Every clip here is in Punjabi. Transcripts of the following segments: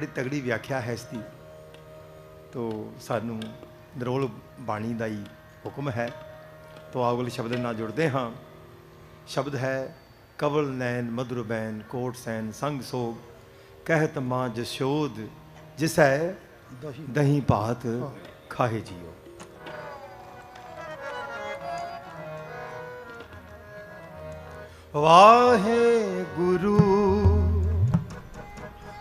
ਬੜੀ ਤਗੜੀ ਵਿਆਖਿਆ ਹੈ ਇਸ ਦੀ। ਤੋ ਸਾਨੂੰ ਨਿਰੋਲ ਬਾਣੀ ਦਾ ਹੀ ਹੁਕਮ ਹੈ। ਤੋ ਆਓ ਸ਼ਬਦ ਨਾਲ ਜੁੜਦੇ ਹਾਂ। ਸ਼ਬਦ ਹੈ, ਕਵਲ ਨੈਣ ਮਧੁਰ ਬੈਨ ਕੋਟ ਸੈਨ ਸੰਗ ਸੋਗ, ਕਹਿਤ ਮਾਂ ਜਸ਼ੋਦ ਜਿਸੈ ਦਹੀਂ ਭਾਤ ਖਾਹੇ ਜੀਓ। ਵਾਹੇ ਗੁਰੂ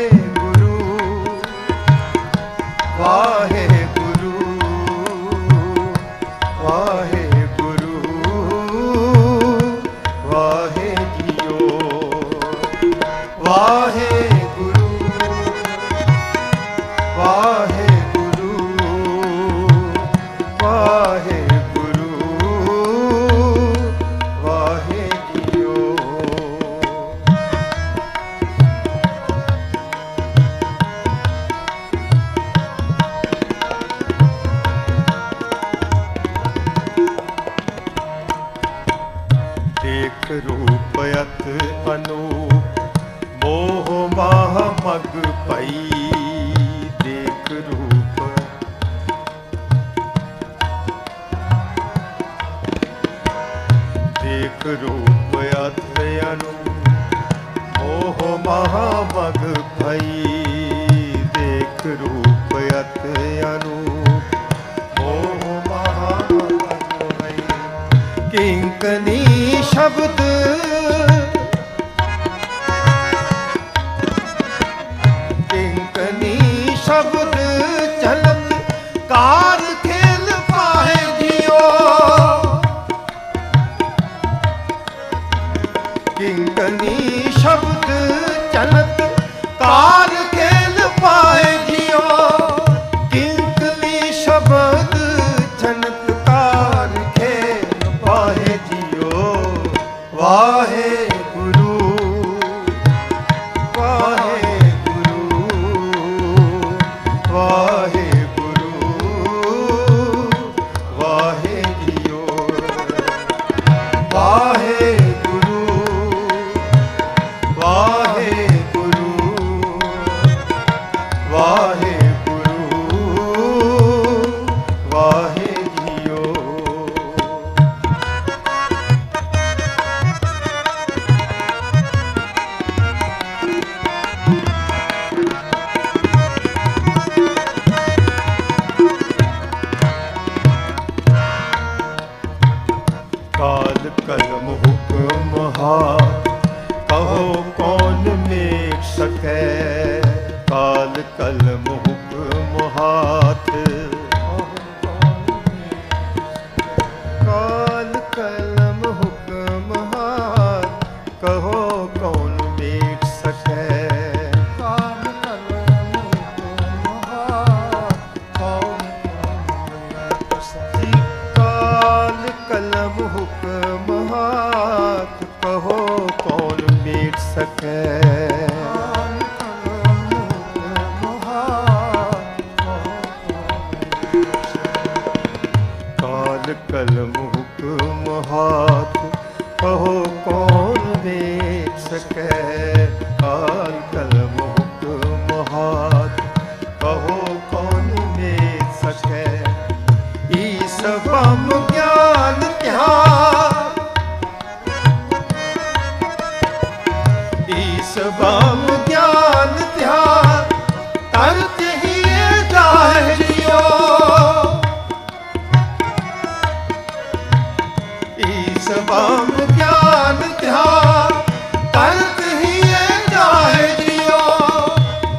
ਵਾਹੇ ਗੁਰੂ ਵਾਹੇ ਦੇਖ ਰੂਪ ਅਤ ਅਨੂਪ ਮੋਹ ਮਾਹ ਮਗ ਪਈ, ਦੇਖ ਰੂਪ। ਦੇਖ ਰੂਪ ਅਤ ਅਨੂਪ ਮੋਹ ਮਾਹ ਸ਼ਬਦ। ਕਿੰਕਨੀ ਸ਼ਬਦ ਚਲਤ ਕਾਰ ਕਲਮ ਹੁਕਮ ਹਾਥ ਕਹੋ ਕੌਣ ਮੇਟ ਸਕੈ? ਕਾਲ ਕਲਮ ਹੁਕਮ ਹਾਥ ਕੌਣ ਜੀ ਕਾਲ ਕਲਮ ਹੁਕਮ ਹਾਥ ਕਹੋ ਕੌਣ ਮੇਟ ਸਕੈ? ਈਸ ਗਿਆਨ ਧਿਆਨ ਤਰਤ ਹੀ ਜਾਹਿਓ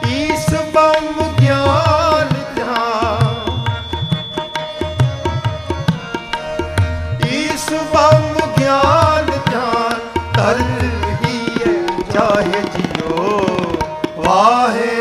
ਈਸ ਬਾਮ ਗਿਆਨ ਧਿਆਨ ਈਸ ਬੰਮ ਗਿਆਨ ਧਿਆਨ ਤਰ ਹੀ ਚਾਹੇ ਜਿਓ ਵਾਹਿਗੁਰੂ।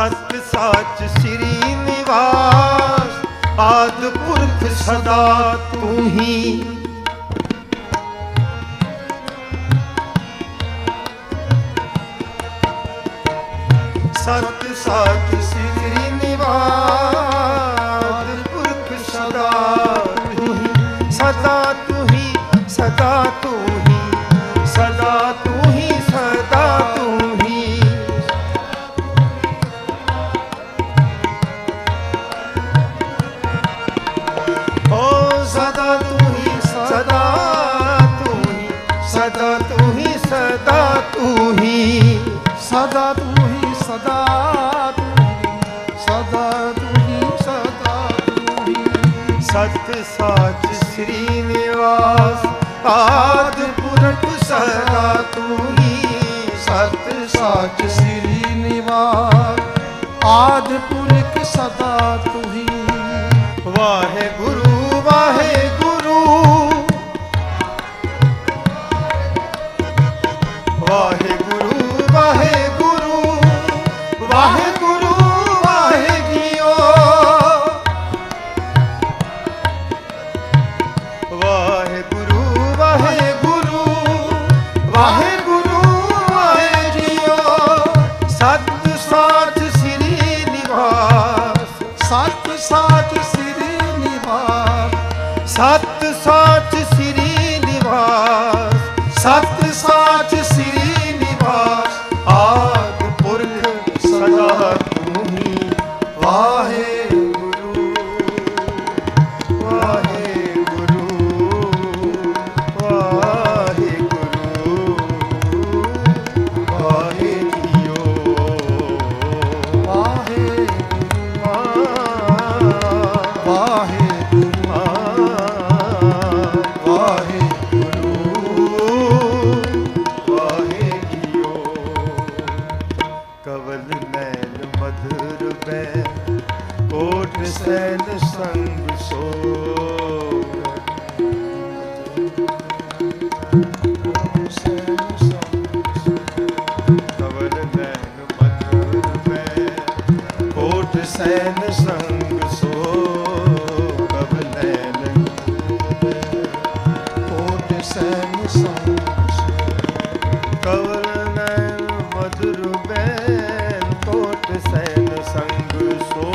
ਸਤ ਸਾਚ ਸ੍ਰੀ ਨਿਵਾਸ, ਆਦ ਪੁਰਖ ਸਦਾ ਤੂੰ ਹੀ। ਸਤ ਸਾਚ ਸ੍ਰੀ ਨਿਵਾਸ ਪੁਰਖ ਸਦਾ ਤੂੰ ਹੀ। ਸਦਾ ਤੂੰ ਹੀ, ਸਦਾ ਤੂੰ ਸਦਾ ਤੂੰ ਹੀ, ਸਦਾ ਤੂੰ ਹੀ, ਸਦਾ ਤੂੰ ਹੀ। ਸਦਾ ਤੂੰ ਹੀ, ਸਦਾ ਤੂੰ ਹੀ, ਸਦਾ ਤੂੰ ਹੀ, ਸਦਾ ਤੂੰ ਹੀ। ਸਤ ਸਾਚ ਸ੍ਰੀ ਨਿਵਾਸ। ਸਤ ਸਾਚ ਸ੍ਰੀ ਨਿਵਾਸ। ਸਤ ਸਾਚ ਸ੍ਰੀ ਨਿਵਾਸ। ਸਤ ਸੈਨ ਸੰਗ ਸੋ ਕਵਲ ਨੈਣ ਕੋਟ ਸੈਨ ਸੰਗ ਕਵਲ ਨੈਣ ਮਧੁਰ ਬੈਨ ਕੋਟ ਸੈਨ ਸੰਗ ਸੋ।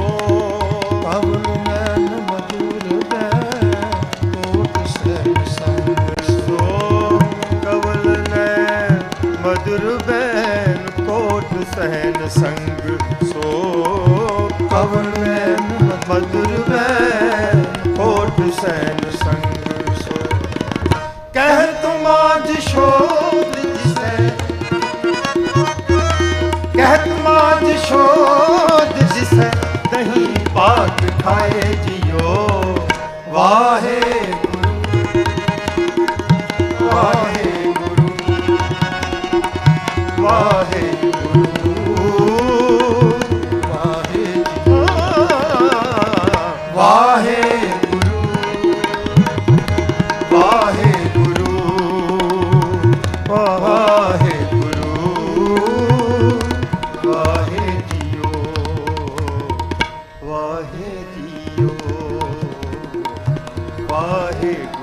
ਪਵਨ ਨੈਣ ਮਧੁਰ ਬੈ ਕੋਟ ਸੈਨ ਸੰਗ ਸੋ। ਕਵਲ ਨੈਣ ਮਧੁਰ ਬੈਨ ਕੋਟ ਸੈਨ ਸੰਗ ਖਾਏ ਜਿਓ ਵਾਹਿਗੁਰੂ ਵਾਹੇ ਜੀਓ ਵਾਹਿਗੁਰੂ